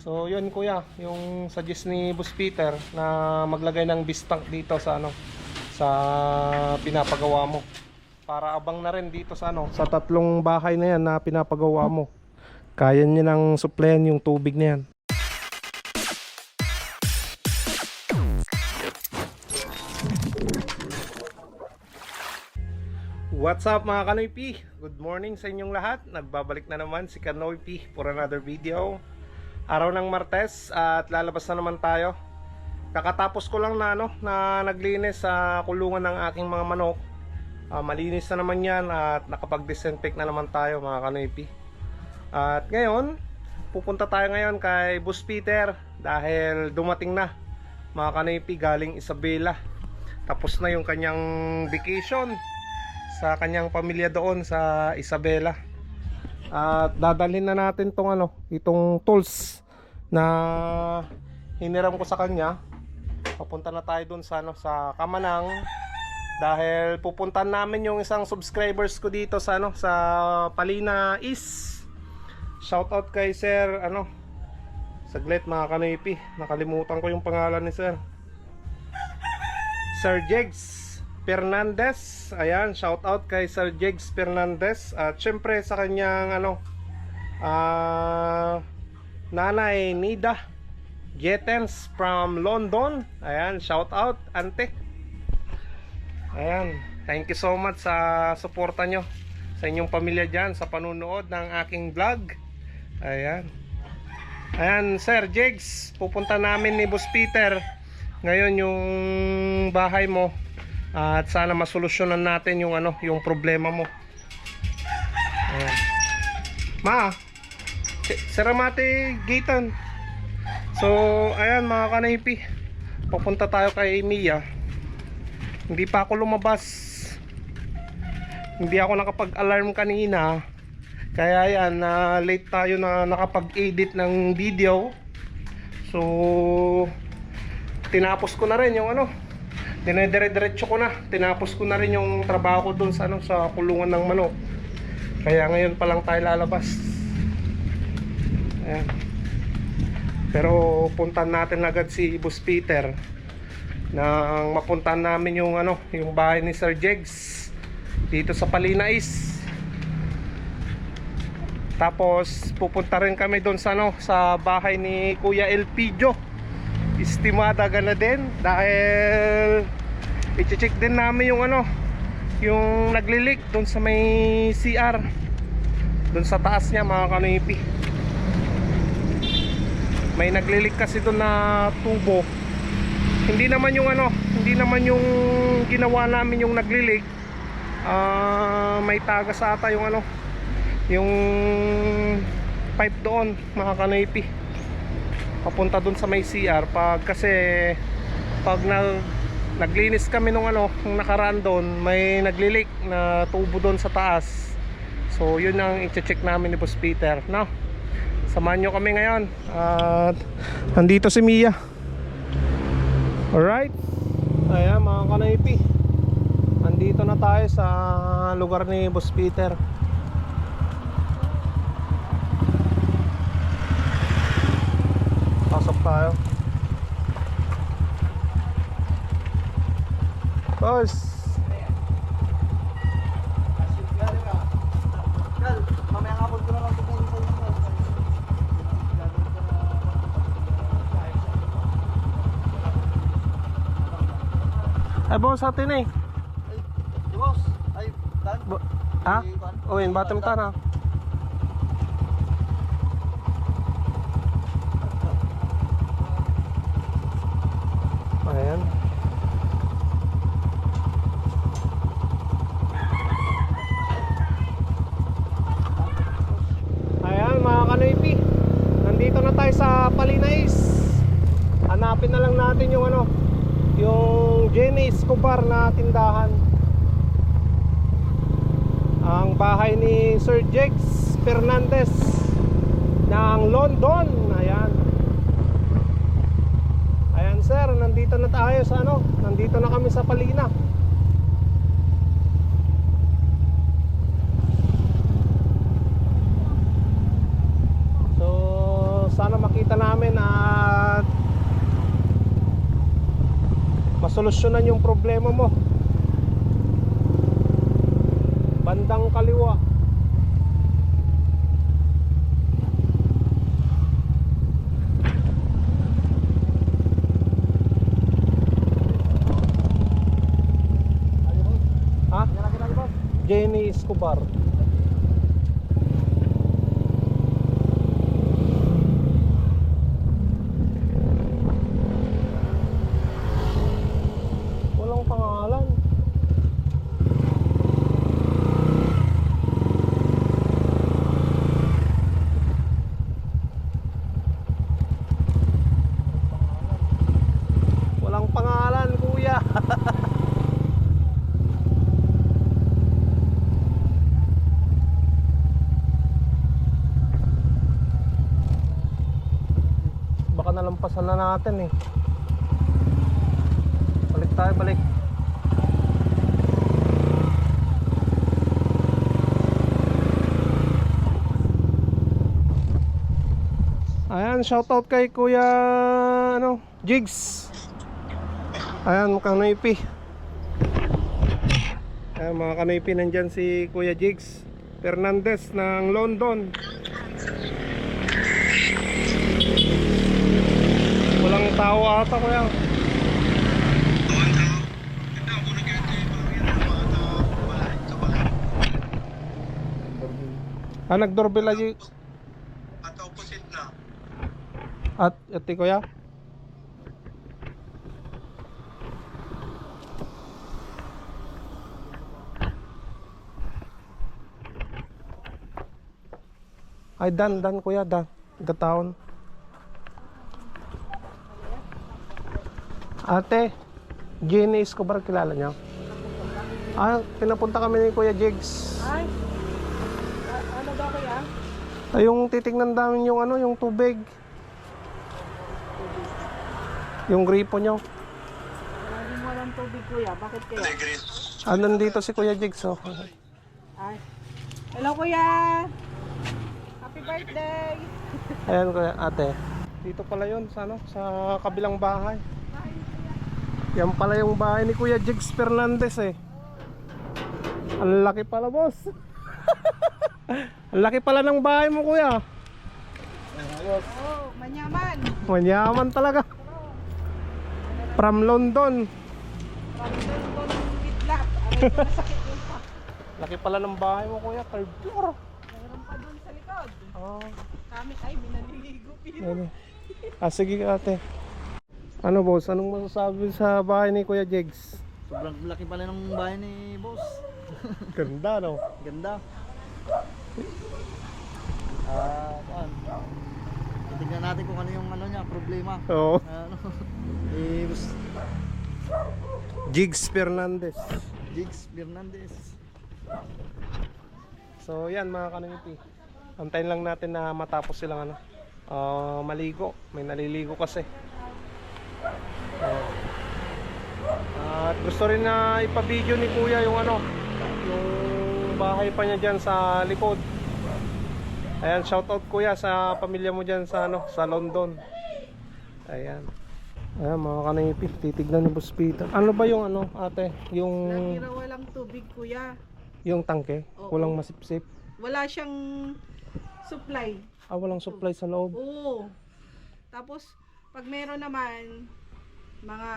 So yun kuya, yung suggest ni Boss Peter na maglagay ng beast tank dito sa ano sa pinapagawa mo. Para abang na rin dito sa ano, sa tatlong bahay na yan na pinapagawa mo. Kaya niya nang supplyan yung tubig na yan. What's up mga Kanoy P? Good morning sa inyong lahat. Nagbabalik na naman si Kanoy P for another video. Araw ng Martes at lalabas na naman tayo. Kakatapos ko lang na ano na naglinis sa kulungan ng aking mga manok. Ah, malinis na naman 'yan at nakapag-disinfect na naman tayo mga Kanoy P. At ngayon, pupunta tayo ngayon kay Boss Peter dahil dumating na mga Kanoy P galing Isabela. Tapos na yung kanyang vacation sa kanyang pamilya doon sa Isabela. At dadalhin na natin tong ano, itong tools na hiniram ko sa kanya. Papunta na tayo doon sa ano, sa Kamanang dahil pupuntan namin yung isang subscribers ko dito sa ano, sa Palina East. Shout out kay Sir ano, saglit mga kanipi, nakalimutan ko yung pangalan ni Sir. Sir Jegs Fernandez. Ayan, shout out kay Sir Jegs Fernandez. At syempre sa kanyang ano ah Nanay Nida Getens from London. Ayan, shout out ante. Ayan, thank you so much sa suporta nyo sa inyong pamilya dyan sa panunood ng aking vlog. Ayan. Ayan, Sir Jegs, pupunta namin ni Boss Peter ngayon yung bahay mo at sana masolusyonan natin yung ano, yung problema mo. Ayan. Ma, Saramate Gitan. So, ayan mga kanaypi. Papunta tayo kay Mia. Hindi pa ako lumabas. Hindi ako nakapag-alarm kanina. Kaya yan, na late tayo na nakapag-edit ng video. So, tinapos ko na rin yung ano, dinedire-diretso ko na. Tinapos ko na rin yung trabaho ko doon sa ano sa kulungan ng manok. Kaya ngayon pa lang tayo lalabas. Ayan. Pero puntan natin agad si Boss Peter nang mapuntahan namin yung ano, yung bahay ni Sir Jegs dito sa Palinais. Tapos pupunta rin kami doon sa ano, sa bahay ni Kuya Elpidio estimada gana din dahil i-check din namin yung ano yung naglilik doon sa may CR doon sa taas niya mga kanipi. May naglilik kasi doon na tubo. Hindi naman yung ano hindi naman yung ginawa namin yung naglilik Ah, may tagas ata yung ano yung pipe doon mga kanipi papunta dun sa may CR pag kasi pag nag naglinis kami nung ano nung nakaraan doon may naglilik na tubo doon sa taas. So yun ang i-check namin ni Boss Peter no? Samahan nyo kami ngayon. At andito si Mia. Alright. Ayan mga kanaypi. Andito na tayo sa lugar ni Boss Peter Pasok tayo. Boss. Mamaya nga po ko na lang ito sa inyo. Ay, boss, atin eh. Ay, boss. Ay, Dan. Ha? Ay, kuwan. O, yun, batem ta na. Ayan. Ayan mga kanoypi Nandito na tayo sa Palinais Hanapin na lang natin yung ano Yung Jenny Escobar na tindahan Ang bahay ni Sir Jex Fernandez ng London. Ayan. Ayan sir, nandito na tayo sa ano? Nandito na kami sa Palina. So sana makita namin at masolusyonan yung problema mo. Bandang kaliwa. Ha? Jenny Escobar. Walang pangalan. Walang pangalan, kuya. Baka nalampasan na natin eh. Balik tayo, balik. Ayan, shoutout kay Kuya ano, Jigs. Ayan, mukhang naipi. Ayan, mga kanaypi nandyan si Kuya Jigs Fernandez ng London. Walang tao ata kuya. Ah, nag-doorbell lagi. At opposite na. At, ati kuya? Ay, dan, dan kuya, dan. Gataon. Ate, Jenny Escobar, kilala niyo? Ah, pinapunta kami ni Kuya Jigs. Ay, a- ano ba kaya? Ay, yung titignan namin yung ano, yung tubig. Yung gripo nyo. Laging walang tubig kuya, bakit kaya? Ah, nandito si Kuya Jigs, oh. Ay. Hello kuya! Happy birthday! Ayan kuya, ate. Dito pala yun, sa ano, sa kabilang bahay. Yan pala yung bahay ni Kuya Jigs Fernandez eh. Ang laki pala, boss. Ang laki pala ng bahay mo, kuya. Oh, manyaman! Manyaman talaga. From London. Nasakit yung pa. Laki pala ng bahay mo, kuya. Third floor. Mayroon pa dun sa likod. Oh, Kami ay minaliligo pero. ano. Ah, sige ate. Ano boss, anong masasabi sa bahay ni Kuya Jigs? Sobrang laki pala ng bahay ni boss. Ganda, no? Ganda. Ah, kuan. Tingnan natin kung ano yung ano niya, problema. Oo. Ano? eh, boss Jigs Fernandez. Jigs Fernandez. So yan mga kanangiti. Antayin lang natin na matapos silang ano. ah, maligo. May naliligo kasi. At gusto rin na ipabideo ni Kuya yung ano, yung bahay pa niya diyan sa likod. Ayan, shoutout Kuya sa pamilya mo diyan sa ano, sa London. Ayan. Ayan mga kanangiti, titignan ni Boss Peter. Ano ba yung ano, ate? Yung Lagi raw walang tubig kuya. yung tangke, Oo. walang masipsip. Wala siyang supply. Ah, walang supply sa loob. Oo. Tapos, pag meron naman, mga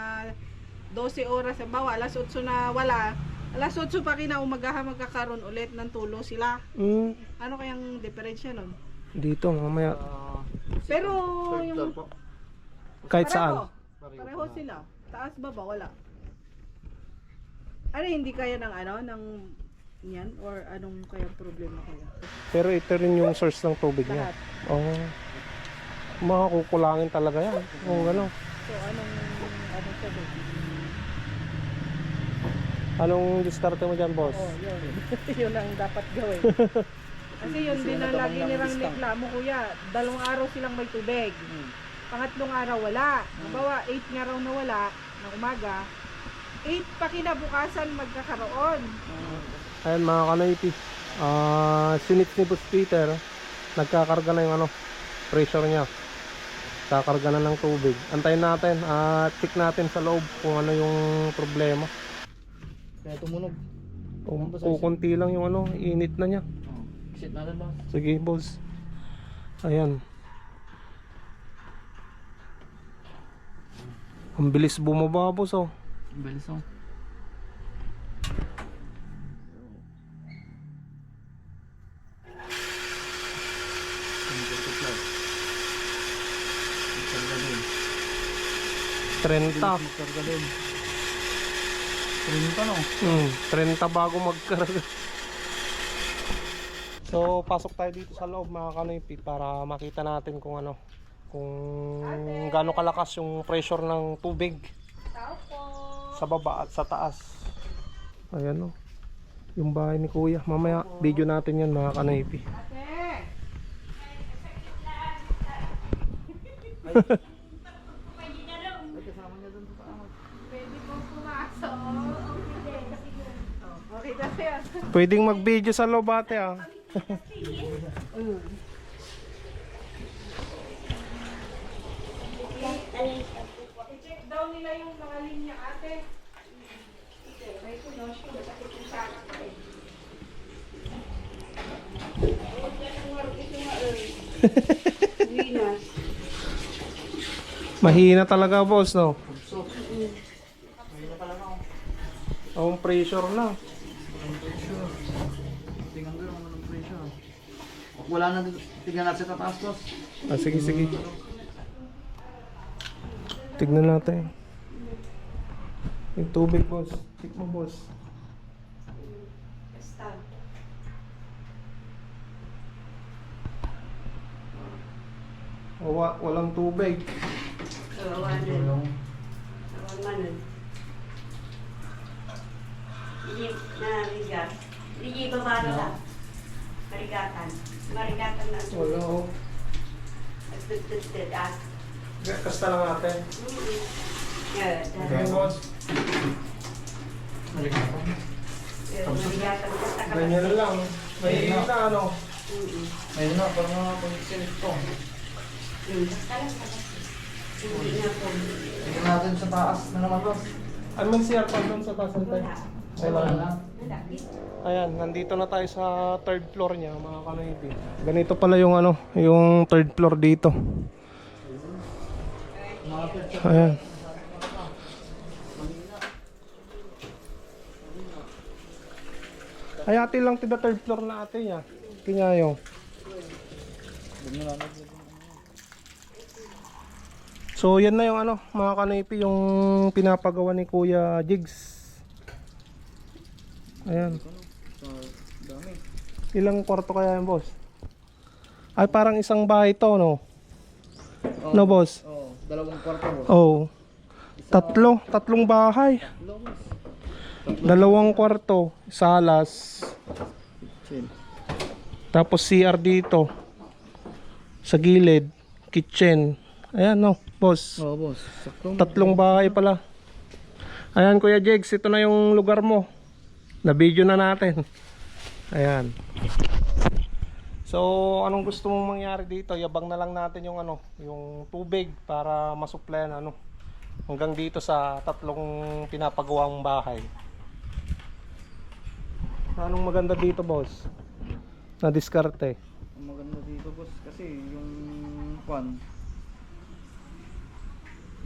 12 oras, bawa alas 8 na wala, alas 8 pa kinaumagahan magkakaroon ulit ng tulo sila. Mm, Ano kayang diferensya nun? dito mamaya Ah, Pero yung kahit saan. pareho, pareho sila. Taas baba, wala. Ano hindi kaya ng ano, ng yan? Or anong kayang problema kaya? Pero ito rin yung source ng tubig niya. Lahat. Oo. Makakukulangin talaga yan. Kung ano. So, anong, ano siya doon? Anong diskarte mo dyan, boss? Oh, yun. yun ang dapat gawin. Kasi yun din ang lagi nilang reklamo kuya. Dalawang araw silang may tubig. Pangatlong araw wala. Halimbawa, 8 nga raw na wala ng umaga. 8 pa kinabukasan magkakaroon. Ayan mga kanoyti. Ah, sinip ni Boss Peter. Nagkakarga na yung ano, pressure niya. Nagkakarga na ng tubig. Antayin natin at check natin sa loob kung ano yung problema. Kaya tumunog. Kung kukunti lang yung ano, init na niya. Oh. Exit natin ba? Sige, boss. Ayan. Ang bilis bumaba, boss, oh. Bilis oh. Trenta. Karga din. Trenta no? Hmm, 30 bago magkarga. So, pasok tayo dito sa loob mga kanoypi para makita natin kung ano, kung gaano kalakas yung pressure ng tubig sa baba at sa taas. Ayan o. Yung bahay ni Kuya. Mamaya, video natin yan mga kanoypi. Ate. Ay, kasama niya dun sa taas. Pwede pong pumasok. Oh, Okay na siya. Pwedeng mag-video sa loob ate ah. I-check daw nila yung mga linya ate. May kunos ko, sakit yung saka ko eh. Mahina talaga boss no. Pugso. Ayun na pala ako. Ang pressure na. Wala na dito. Tingnan natin sa taas boss. Ah, sige, sige. Tignan natin. Yung tubig, boss. Check mo, boss. Basta. Wa walang tubig. Kawawanan. Kawawanan. Hindi narigas. Hindi babara lang. Marigatan. Marigatan na. Wala, oh. Nagtututut ah. Kasta lang natin. Mm-mm. Yeah, Okay, boss. Maligatan. Pero marigatan ka sa Ganyan na lang. May na, ano. Ayun na, parang mga pag-select ko. Mm. Basta lang ka kasi. Hindi na po. Tingnan natin sa taas na naman boss. Ano man siya pa doon sa taas tayo? Ay, wala na. Ayan, nandito na tayo sa third floor niya, mga kanoypi. Ganito pala yung ano, yung third floor dito. Ayan. Ay, ate lang tida third floor na ate niya. Kinyayo. So, yan na yung ano, mga kanoypi, yung pinapagawa ni Kuya Jigs. Ayan. Dami. Ilang kwarto kaya yan, boss? Ay, parang isang bahay to, no? Oh, No, boss? Oh, dalawang kwarto boss. Oh. Tatlo, tatlong bahay. Hello boss. Dalawang kwarto, salas, Chill. tapos CR dito. Sa gilid, kitchen. Ayan, no, boss. Oh, boss. Sakto. Tatlong bahay pala. Ayan, Kuya Jegs, ito na yung lugar mo. Na-video na natin. Ayan. So, anong gusto mong mangyari dito? Yabang na lang natin yung ano, yung tubig para masuplayan ano hanggang dito sa tatlong pinapagawang bahay. Anong maganda dito, boss? Na diskarte. Ang maganda dito boss kasi yung kwan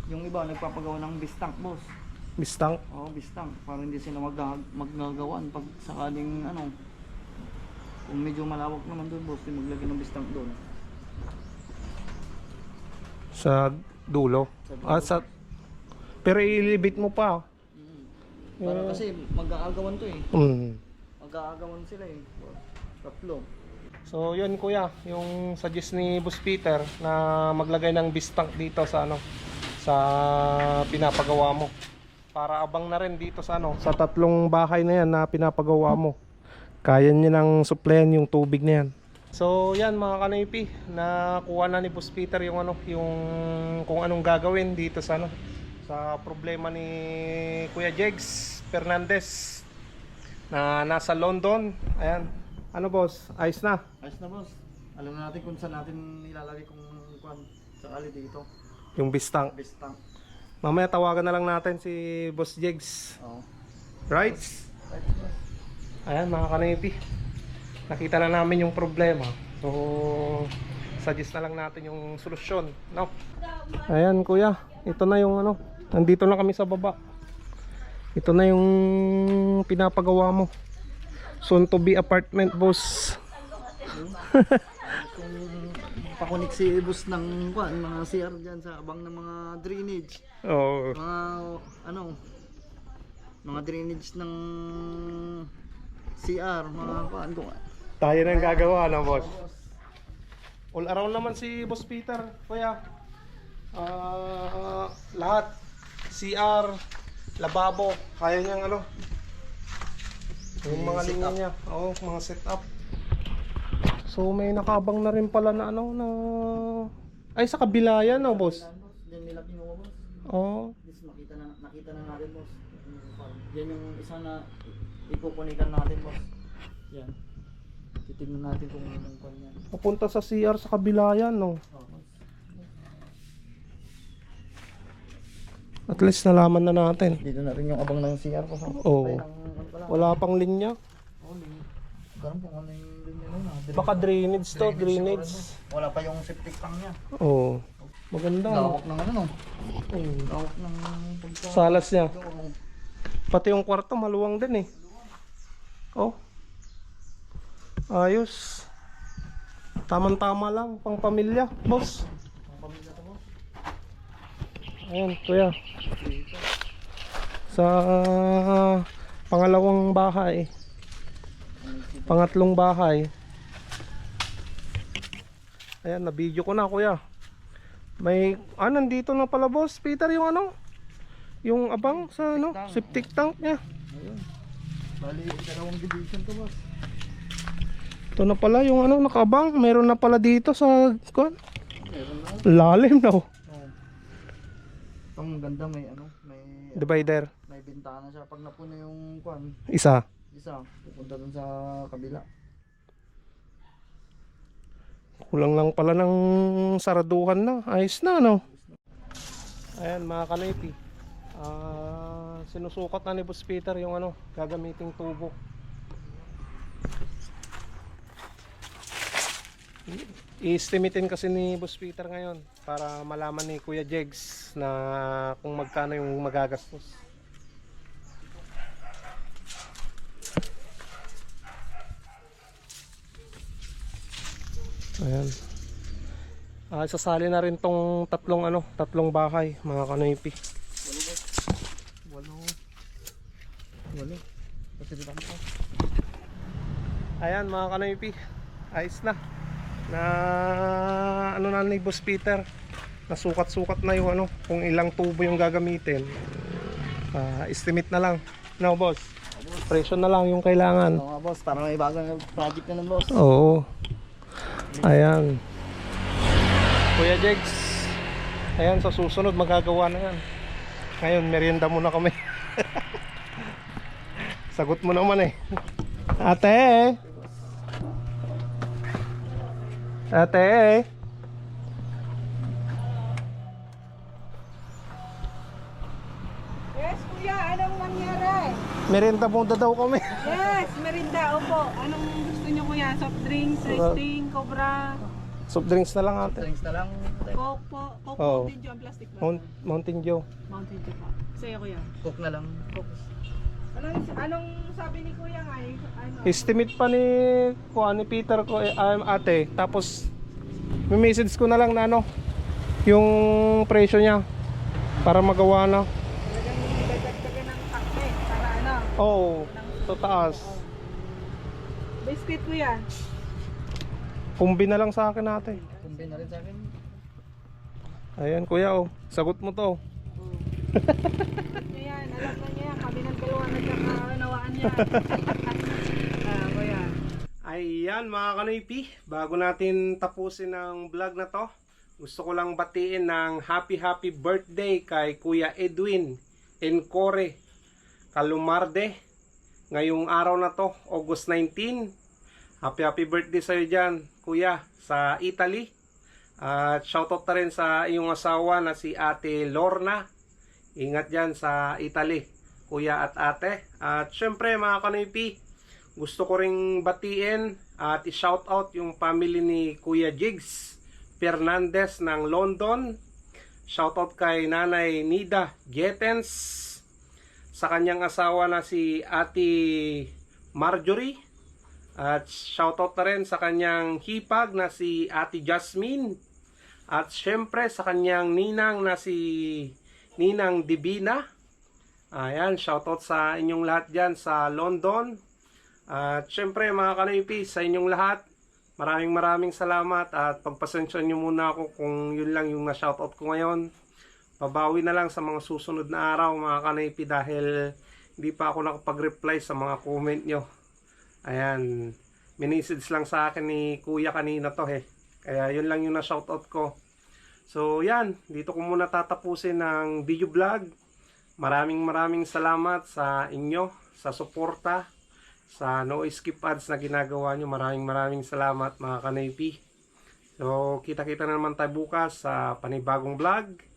yung iba nagpapagawa ng bistank boss. Bistang. Oo, bistank para hindi sila mag maggagawan pag sakaling ano kung medyo malawak naman doon boss, maglagay ng bistank doon. sa dulo. Ah, sa pero ilibit mo pa. Para kasi mag-aagawan to eh. Mm. Mag-aagawan sila eh. Tatlo. So yun kuya, yung suggest ni Boss Peter na maglagay ng bistank dito sa ano sa pinapagawa mo. Para abang na rin dito sa ano, sa tatlong bahay na yan na pinapagawa mo. Kaya niya nang supplyan yung tubig na yan. So yan mga kanipi, nakuha na ni Boss Peter yung ano, yung kung anong gagawin dito sa ano sa problema ni Kuya Jegs Fernandez na nasa London. Ayan. Ano boss? Ayos na. Ayos na boss. Alam na natin kung saan natin ilalagay kung sa sakali dito. Yung bistang. Bistang. Mamaya tawagan na lang natin si Boss Jegs. Oo. Right? Ayan mga kanipi. Nakita na namin yung problema. So, suggest na lang natin yung solusyon. No? Ayan kuya. Ito na yung ano. Nandito na kami sa baba. Ito na yung pinapagawa mo. Soon to be apartment boss. Kung pakunik si bus ng kuan, mga CR dyan sa abang ng mga drainage. Oh, Mga ano, mga drainage ng CR, mga kuan kung tayo na yung gagawa na boss. All around naman si Boss Peter, kuya. Ah, lahat. CR, lababo, kaya niyang ano. Yung mga linya niya. Oo, mga setup. So may nakabang na rin pala na ano na ay sa kabila yan, no, boss. Diyan nila kinuha boss. Oo. Yes, makita na nakita na natin boss. Yan yung isa na ipupunikan natin boss. Yan. Titignan natin kung anong kuan yan. Papunta sa CR sa kabila yan, no. Oh, boss. At least nalaman na natin. Dito na rin yung abang ng CR boss. Oo. Ay, ng ano pala. Wala pang linya. Oh, ling. Karon kung ano yung linya. Baka drainage to, drainage. Wala pa yung septic tank niya. Oo. Maganda. Lawak ng ano no. Oo. Lawak ng pagka. Salas niya. Pati yung kwarto maluwang din eh. Oh. Ayos. Tamang-tama lang pang pamilya, boss. Ang pamilya to boss. Ayan, kuya. Sa pangalawang bahay, pangatlong bahay. Ayan, na-video ko na, kuya. May, ah, nandito na pala, boss. Peter, yung ano? Yung abang sa ano? tank. Septic tank niya. Ayun. Bali, dalawang division to boss. Ito na pala yung ano, nakabang. Meron na pala dito sa, na. Lalim na, oh. Oh. Ang ganda may ano, may Divider. may bintana siya pag napuno yung kwan, Isa. Isa pupunta dun sa kabila. Kulang lang pala ng saraduhan na. Ayos na, no? Ayan, mga kanipi. Ah, sinusukat na ni Boss Peter yung ano, gagamiting tubo. I-estimatein kasi ni Boss Peter ngayon para malaman ni Kuya Jegs na kung magkano yung magagastos. Ayan. Ah, sasali na rin tong tatlong ano, tatlong bahay, mga kanipi. Walo. Walo. Ayan mga kanipi. Ayos na. Na ano na ni Boss Peter. Nasukat-sukat na yung ano, kung ilang tubo yung gagamitin. Ah, estimate na lang. No, boss. Presyo na lang yung kailangan. Oo boss, para may bagong project na ng boss. Oo. Ayan. Kuya Jegs. Ayan, sa susunod magagawa na yan. Ngayon, merienda muna kami. Sagot mo naman eh. Ate! Ate! Yes, kuya, anong Merienda muna daw kami. Yes, merinda, opo. Anong gusto nyo kuya? Soft drinks, Sting, Cobra, Soft drinks na lang ate. Thanks na lang. Coke po. Coke Oo. Mountain Dew, ang plastic ba? Mount, Mountain Dew. Mountain Dew po. Sa'yo kuya. Cook na lang. Coke. Anong, anong sabi ni kuya nga eh? Ano? Estimate pa ni ko ni Peter ko eh, um, ate. Tapos may message ko na lang na ano yung presyo niya para magawa na. Talagang dagdagan ng takpe para ano? Oh, to taas. Biscuit kuya. Kumbi na lang sa akin ate. Kumbi na rin sa akin. Ayan kuya oh, sagot mo to. Ayan, alam na niya. Kami ng dalawa nagkakaunawaan niya. ah, kuya. Ayan mga kanoypi, bago natin tapusin ang vlog na to, gusto ko lang batiin ng happy happy birthday kay Kuya Edwin Encore Calumarde. Ngayong araw na to, August 19. Happy happy birthday sa'yo dyan, Kuya, sa Italy. At shoutout na rin sa iyong asawa na si Ate Lorna. Ingat dyan sa Italy, kuya at ate. At syempre mga kanoypi, gusto ko ring batiin at i-shoutout yung family ni Kuya Jigs Fernandez ng London. Shoutout kay Nanay Nida Getens sa kanyang asawa na si Ate Marjorie. At shoutout na rin sa kanyang hipag na si Ate Jasmine. At syempre sa kanyang ninang na si Ninang Divina. Ayan, shoutout sa inyong lahat dyan sa London. At syempre mga kanoypi, sa inyong lahat, maraming maraming salamat at pagpasensya nyo muna ako kung yun lang yung na-shoutout ko ngayon. Pabawi na lang sa mga susunod na araw mga kanoypi dahil hindi pa ako nakapag-reply sa mga comment nyo. Ayan, minisage lang sa akin ni kuya kanina to eh. Kaya yun lang yung na-shoutout ko. So yan, dito ko muna tatapusin ng video vlog. Maraming maraming salamat sa inyo, sa suporta, sa no skip ads na ginagawa nyo. Maraming maraming salamat mga kanaypi. So kita-kita na naman tayo bukas sa panibagong vlog.